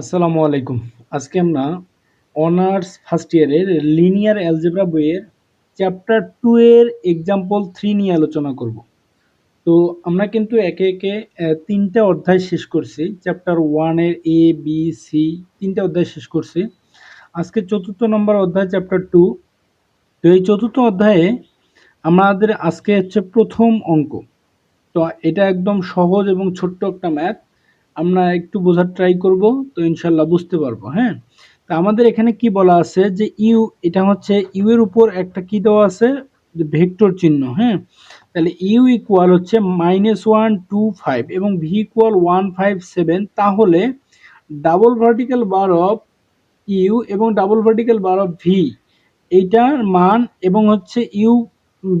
আসসালামু আলাইকুম। আজকে আমরা অনার্স ফার্স্ট ইয়ারের লিনিয়ার অ্যালজেব্রা বইয়ের চ্যাপ্টার টু এর এক্সাম্পল থ্রি নিয়ে আলোচনা করব। তো আমরা কিন্তু একে একে তিনটা অধ্যায় শেষ করছি। চ্যাপ্টার ওয়ানের এ বি সি তিনটা অধ্যায় শেষ করছি। আজকে চতুর্থ নম্বর অধ্যায় চ্যাপ্টার টু তো এই চতুর্থ অধ্যায়ে আমাদের আজকে হচ্ছে প্রথম অঙ্ক। তো এটা একদম সহজ এবং ছোট্ট একটা ম্যাথ আমরা একটু বোঝার ট্রাই করব, তো ইনশাল্লাহ বুঝতে পারব হ্যাঁ? তা আমাদের এখানে কি বলা আছে যে ইউ, এটা হচ্ছে ইউ এর উপর একটা কি দেওয়া আছে? ভেক্টর চিহ্ন হ্যাঁ? তাহলে ইউ ইকুয়াল হচ্ছে মাইনাস ওয়ান টু ফাইভ এবং V equal one five seven তাহলে double vertical bar of U এবং double vertical bar of V এইটার মান এবং হচ্ছে U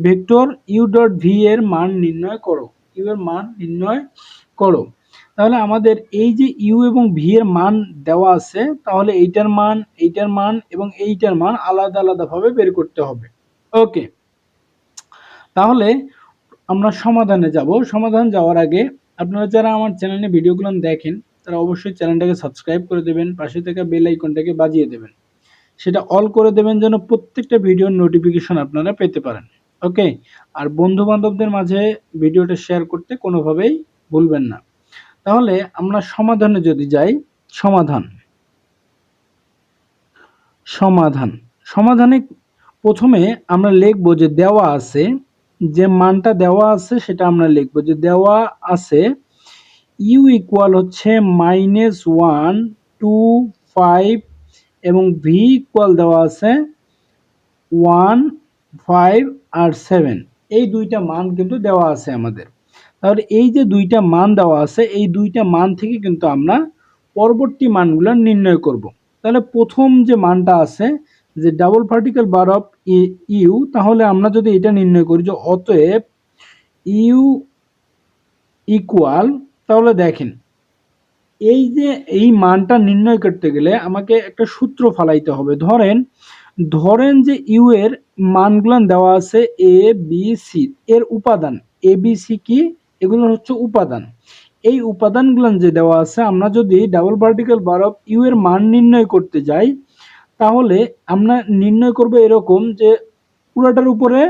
vector, U dot V এর মান নির্ণয় করো, ইউ এর মান নির্ণয় করো। তাহলে আমাদের এই যে ইউ এবং ভি এর মান দেওয়া আছে, তাহলে এইটার মান এইটার মান এবং এইটার মান আলাদা আলাদাভাবে বের করতে হবে। ওকে তাহলে আমরা সমাধানে যাব। সমাধান যাওয়ার আগে আপনারা যারা আমার চ্যানেলে ভিডিওগুলো দেখেন, তারা অবশ্যই চ্যানেলটাকে সাবস্ক্রাইব করে দেবেন, পাশে থাকা বেল আইকনটাকে বাজিয়ে দেবেন। সেটা অল করে দেবেন যেন প্রত্যেকটা ভিডিওর নোটিফিকেশন আপনারা পেতে পারেন। ওকে আর বন্ধু বান্ধবদের মাঝে ভিডিওটা শেয়ার করতে কোনোভাবেই ভুলবেন না। তাহলে আমরা সমাধানে যদি যাই, সমাধান। সমাধান। সমাধানে প্রথমে আমরা লিখব যে দেওয়া আছে, যে মানটা দেওয়া আছে সেটা আমরা লিখব যে দেওয়া আছে ইউ ইকুয়াল হচ্ছে মাইনাস ওয়ান টু ফাইভ এবং ভি ইকুয়াল দেওয়া আছে ওয়ান ফাইভ আর সেভেন এই দুইটা মান কিন্তু দেওয়া আছে আমাদের। তাহলে এই যে দুইটা মান দেওয়া আছে, এই দুইটা মান থেকে কিন্তু আমরা পরবর্তী মানগুলো নির্ণয় করব। তাহলে প্রথম যে মানটা আছে, যে double particle bar of U তাহলে আমরা যদি এটা নির্ণয় করি যে অতএব ইউ ইকুয়াল তাহলে দেখেন, এই যে এই মানটা নির্ণয় করতে গেলে আমাকে একটা সূত্র ফালাইতে হবে। ধরেন ধরেন যে ইউ এর মানগুলান দেওয়া আছে এ বি সি এর উপাদান এ বি সি কি? এগুলো হচ্ছে উপাদান। এই উপাদানগুলো যে দেওয়া আছে, আমরা যদি double particle bar of U এর মান নির্ণয় করতে যাই, তাহলে আমরা নির্ণয় করব এরকম যে পুরোটার উপরে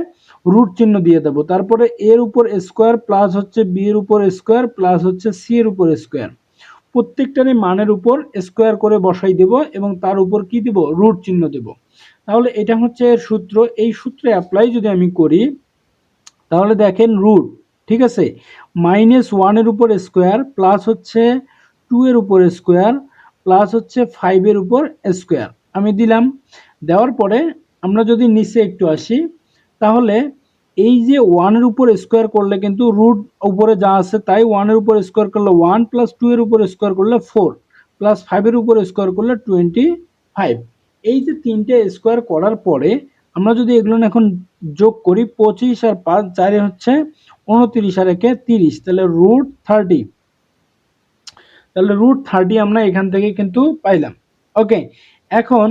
রুট চিহ্ন দিয়ে দেবো। তারপরে এর উপর স্কোয়ার প্লাস হচ্ছে বি এর উপর স্কোয়ার প্লাস হচ্ছে সি এর উপর স্কোয়ার প্রত্যেকটারই মানের উপর স্কোয়ার করে বসাই দেব এবং তার উপর কি দেব? রুট চিহ্ন দেব। তাহলে এটা হচ্ছে এর সূত্র। এই সূত্রে অ্যাপ্লাই যদি আমি করি, তাহলে দেখেন রুট ঠিক আছে? মাইনাস ওয়ানের উপর স্কোয়ার প্লাস হচ্ছে টু এর উপর স্কোয়ার প্লাস হচ্ছে ফাইভের উপর স্কোয়ার আমি দিলাম। দেওয়ার পরে আমরা যদি নিচে একটু আসি, তাহলে এই যে ওয়ানের উপর স্কোয়ার করলে কিন্তু রুট উপরে যা আছে তাই ওয়ানের উপর স্কোয়ার করলে ওয়ান প্লাস টু এর উপর স্কোয়ার করলে ফোর প্লাস ফাইভের উপর স্কোয়ার করলে টোয়েন্টি ফাইভ এই যে তিনটে স্কোয়ার করার পরে আমরা যদি এগুলো এখন যোগ করি, পঁচিশ আর পাঁচ, চারে হচ্ছে উনত্রিশ আর একে তিরিশ, তাহলে রুট থার্টি তাহলে রুট থার্টি আমরা এখান থেকে কিন্তু পাইলাম। ওকে এখন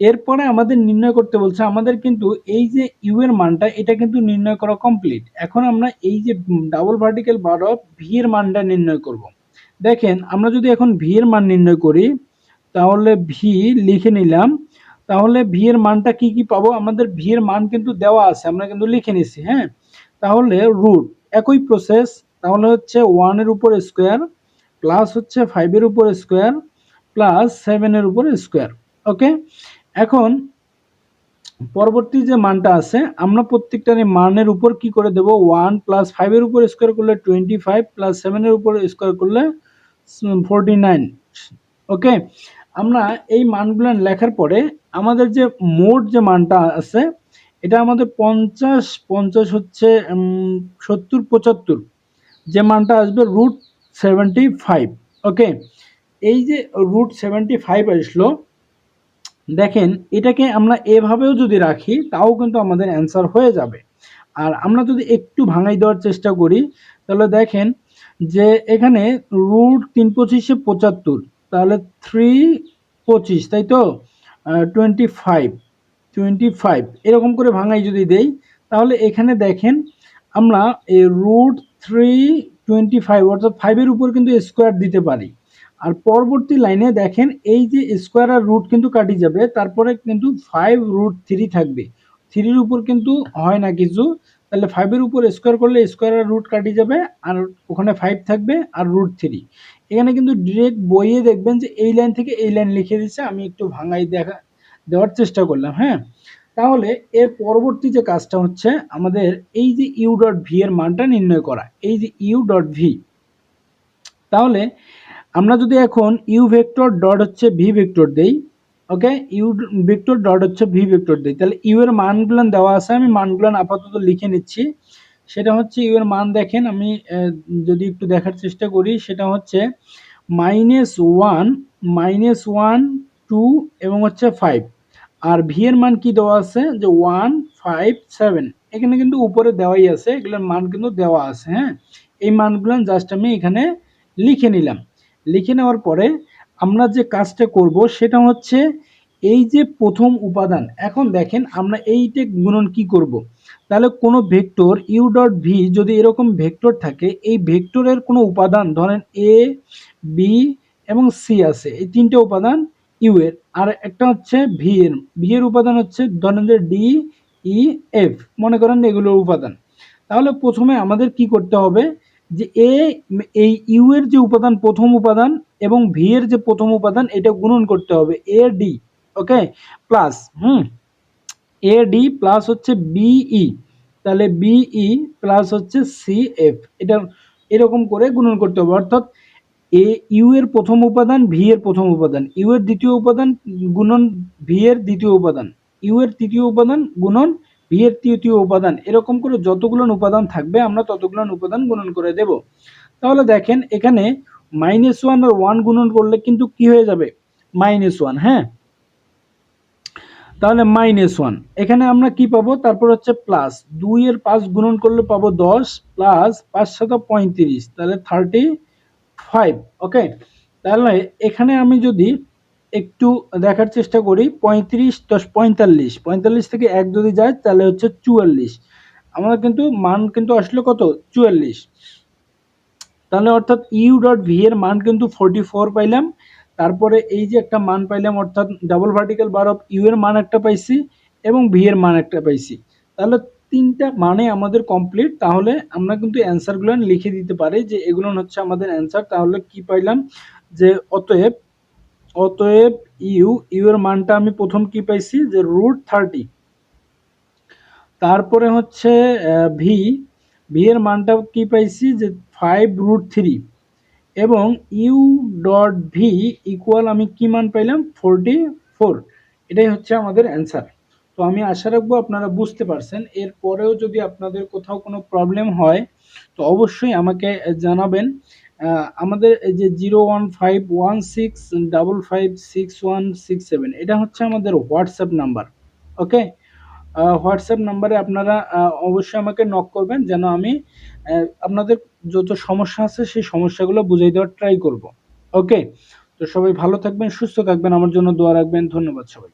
এরপরে আমাদের নির্ণয় করতে বলছে, আমাদের কিন্তু এই যে ইউ এর মানটা, এটা কিন্তু নির্ণয় করা কমপ্লিট এখন আমরা এই যে double vertical bar of V এর মানটা নির্ণয় করব। দেখেন, আমরা যদি এখন ভি এর মান নির্ণয় করি, তাহলে ভি লিখে নিলাম, তাহলে ভি এর মানটা কি কি পাবো? আমাদের ভি এর মান কিন্তু দেওয়া আছে, আমরা কিন্তু লিখে নিছি হ্যাঁ? তাহলে রুট একই প্রসেস তাহলে হচ্ছে ওয়ানের উপর স্কোয়ার প্লাস হচ্ছে ফাইভের উপর স্কোয়ার প্লাস সেভেনের উপর স্কোয়ার ওকে এখন, পরবর্তী যে মানটা আছে, আমরা প্রত্যেকটার মানের উপর কি করে দেব? ওয়ান প্লাস ফাইভের উপর স্কোয়ার করলে টোয়েন্টি ফাইভ প্লাস সেভেনের উপর স্কোয়ার করলে ফোরটি নাইন ওকে আমরা এই মানগুলো লেখার পরে আমাদের যে মোট যে মানটা আছে এটা আমাদের পঞ্চাশ পঞ্চাশ হচ্ছে সত্তর, পঁচাত্তর। যে মানটা আসবে রুট সেভেন্টি ফাইভ ওকে এই যে রুট সেভেন্টি ফাইভ আসলো, দেখেন, এটাকে আমরা এভাবেও যদি রাখি, তাও কিন্তু আমাদের অ্যান্সার হয়ে যাবে। আর আমরা যদি একটু ভাঙাই দেওয়ার চেষ্টা করি, তাহলে দেখেন যে এখানে রুট তিন পঁচিশে পঁচাত্তর, তাহলে থ্রি পঁচিশ, তাই তো? টোয়েন্টি ফাইভ টোয়েন্টি ফাইভ এরকম করে ভাঙাই যদি দেই, তাহলে এখানে দেখেন আমরা এই রুট থ্রি টোয়েন্টি ফাইভ অর্থাৎ ফাইভের উপর কিন্তু স্কোয়ার দিতে পারি। আর পরবর্তী লাইনে দেখেন এই যে স্কোয়ার আর রুট কিন্তু কাটি যাবে, তারপরে কিন্তু ফাইভ রুট থ্রি থাকবে। থ্রির উপর কিন্তু হয় না কিছু, তাহলে ফাইভের উপর স্কোয়ার করলে স্কোয়ার আর রুট কাটি যাবে, আর ওখানে ফাইভ থাকবে আর রুট থ্রি এখানে কিন্তু ডিরেক্ট বইয়ে দেখবেন যে এই লাইন থেকে এই লাইন লিখে দিচ্ছে, আমি একটু ভাঙাই দেখা দেওয়ার চেষ্টা করলাম হ্যাঁ? তাহলে এর পরবর্তী যে কাজটা হচ্ছে, আমাদের এই যে ইউ ডট ভি এর মানটা নির্ণয় করা, এই যে ইউ ডট ভি তাহলে আমরা যদি এখন ইউ ভেক্টর ডট হচ্ছে ভি ভেক্টর দেই ওকে ইউ ভেক্টর ডট হচ্ছে ভি ভেক্টর দেই, তাহলে ইউ এর মানগুলো দেওয়া আছে, আমি মানগুলো আপাতত লিখে নিচ্ছি। সেটা হচ্ছে ইউ এর মান দেখেন, আমি যদি একটু দেখার চেষ্টা করি, সেটা হচ্ছে minus one minus one two এবং হচ্ছে ফাইভ আর ভি এর মান কি দেওয়া আছে? যে ওয়ান ফাইভ সেভেন এখানে কিন্তু উপরে দেওয়াই আছে, এগুলোর মান কিন্তু দেওয়া আছে হ্যাঁ? এই মানগুলো জাস্ট আমি এখানে লিখে নিলাম। লিখে নেওয়ার পরে আমরা যে কাজটা করব সেটা হচ্ছে এই যে প্রথম উপাদান। এখন দেখেন আমরা এইটে গুণন কি করব। তাহলে কোনো ভেক্টর ইউ ডট ভি যদি এরকম ভেক্টর থাকে, এই ভেক্টরের কোনো উপাদান ধরেন এ বি এবং সি আছে। এই তিনটে উপাদান ইউ এর। আর একটা হচ্ছে ভি এর। ভি এর উপাদান হচ্ছে ধরেন ডি ই এফ মনে করেন এগুলোর উপাদান। তাহলে প্রথমে আমাদের কি করতে হবে যে এ এই ইউ এর যে উপাদান, প্রথম উপাদান এবং ভি এর যে প্রথম উপাদান, এটা গুণন করতে হবে। A D okay plus hmm? A D plus হচ্ছে বিই তাহলে বিই প্লাস হচ্ছে সি এফ এটা এরকম করে গুণন করতে হবে। অর্থাৎ এ ইউ এর প্রথম উপাদান ভি এর প্রথম উপাদান। ইউ এর দ্বিতীয় উপাদান গুণন ভি এর দ্বিতীয় উপাদান। ইউ এর তৃতীয় উপাদান গুণন ভি এর তৃতীয় উপাদান। এরকম করে যতগুলো উপাদান থাকবে, আমরা ততগুলো উপাদান গুণন করে দেব। তাহলে দেখেন, এখানে মাইনাস ওয়ান আর ওয়ান গুণন করলে কিন্তু কি হয়ে যাবে? মাইনাস ওয়ান হ্যাঁ? তাহলে মাইনাস ওয়ান এখানে আমরা কি পাবো? তারপর হচ্ছে প্লাস দুই এর পাঁচ গুণন করলে পাবো দশ প্লাস পাঁচ শত পঁয়ত্রিশ। তাহলে থার্টি ফাইভ ওকে তাহলে এখানে আমি যদি একটু দেখার চেষ্টা করি, পঁয়ত্রিশ দশ পঁয়তাল্লিশ পঁয়তাল্লিশ থেকে এক যদি যায়, তাহলে হচ্ছে চুয়াল্লিশ। আমাদের কিন্তু মান কিন্তু আসলো কত? চুয়াল্লিশ। তাহলে অর্থাৎ ইউ ডট ভি এর মান কিন্তু ফোরটি ফোর পাইলাম। তারপরে এই যে একটা মান পাইলাম, অর্থাৎ double vertical bar of U এর মান একটা পাইছি এবং ভি এর মান একটা পাইছি। তাহলে তিনটা মানে আমাদের কমপ্লিট তাহলে আমরা কিন্তু অ্যান্সারগুলো লিখে দিতে পারি যে এগুলো হচ্ছে আমাদের অ্যান্সার তাহলে কি পাইলাম? যে অতএব অতএব ইউ ইউ এর মানটা আমি প্রথম কি পাইছি? যে রুট থার্টি তারপরে হচ্ছে ভি ভি এর মানটা কি পাইছি? যে ফাইভ রুট থ্রি এবং ইউ ডট ভি ইকুয়াল আমি কি মান পাইলাম? ফোরটি ফোর এটাই হচ্ছে আমাদের অ্যান্সার তো আমি আশা রাখব আপনারা বুঝতে পারছেন। এরপরেও যদি আপনাদের কোথাও কোনো প্রবলেম হয়, তো অবশ্যই আমাকে জানাবেন। আমাদের এই যে zero one five one six double five six one six seven, এটা হচ্ছে আমাদের হোয়াটসঅ্যাপ নাম্বার, ওকে? হোয়াটসঅ্যাপ নাম্বারে আপনারা অবশ্যই আমাকে নক করবেন, যেন আমি আপনাদের যত সমস্যা আছে, সেই সমস্যাগুলো বুঝিয়ে দেওয়ার ট্রাই করব, ওকে? তো সবাই ভালো থাকবেন, সুস্থ থাকবেন, আমার জন্য দোয়া রাখবেন, ধন্যবাদ সবাই